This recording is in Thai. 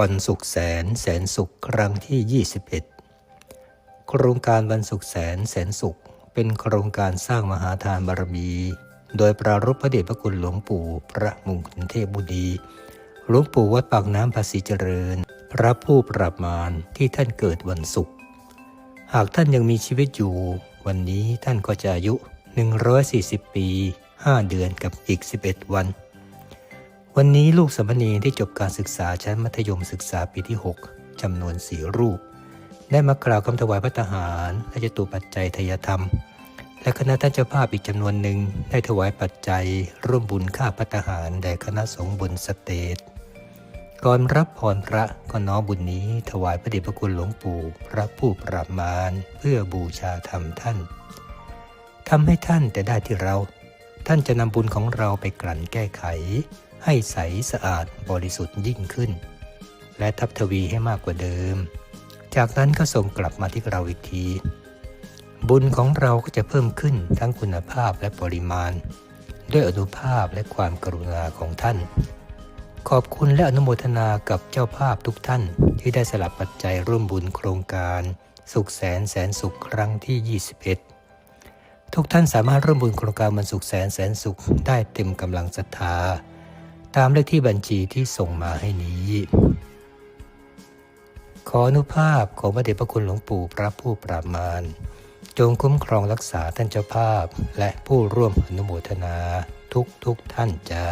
วันสุขแสนแสนสุขครั้งที่ 21 โครงการวันสุขแสนแสนสุข เป็นโครงการสร้างมหาทานบารมี โดยปรารพระเดชพระคุณหลวงปู่พระมงคลเทพบุตรีหลวงปู่วัดปากน้ำภาษีเจริญ พระผู้ปราบมารที่ท่านเกิดวันศุกร์หากท่านยังมีชีวิตอยู่ วันนี้ท่านก็จะอายุ 140 ปี 5 เดือนกับอีก 11 วัน วันนี้ลูกสมณรที่จบการศึกษาชั้นมัธยมศึกษาปีที่ 6จำนวนสี่รูป ได้มากล่าวคำถวายพระทหารและจตุปัจจัยทายธรรม และคณะท่านเจ้าภาพอีกจำนวนหนึ่งได้ถวายปัจจัยร่วมบุญค่าพระทหารแด่คณะสงฆ์บนสเตจก่อนรับพรพระก็น้อมบุญนี้ถวายพระเดชพระคุณหลวงปู่พระผู้ปราบมารเพื่อบูชาธรรมท่านทำให้ท่านแต่ได้ที่เรา ท่านจะนำบุญของเราไปกลั่นแก้ไข ให้ใสสะอาดบริสุทธิ์ยิ่งขึ้น และทับทวีให้มากกว่าเดิม จากนั้นก็ส่งกลับมาที่เราอีกที บุญของเราก็จะเพิ่มขึ้นทั้งคุณภาพและปริมาณ ด้วยอนุภาพและความกรุณาของท่าน ขอบคุณและอนุโมทนากับเจ้าภาพทุกท่านที่ได้สลับปัจจัยร่วมบุญโครงการ สุขแสนแสนสุขครั้งที่ 21ทุกท่านสามารถร่วมบุญโครงการมันสุขแสนแสนสุขได้เต็มกำลังศรัทธา ตามเลขที่บัญชีที่ส่งมาให้นี้ ขออนุภาพของพระเดชพระคุณหลวงปู่พระผู้ปรามาณจงคุ้มครองรักษาท่านเจ้าภาพ และผู้ร่วมอนุโมทนาทุกทุกท่านจ้า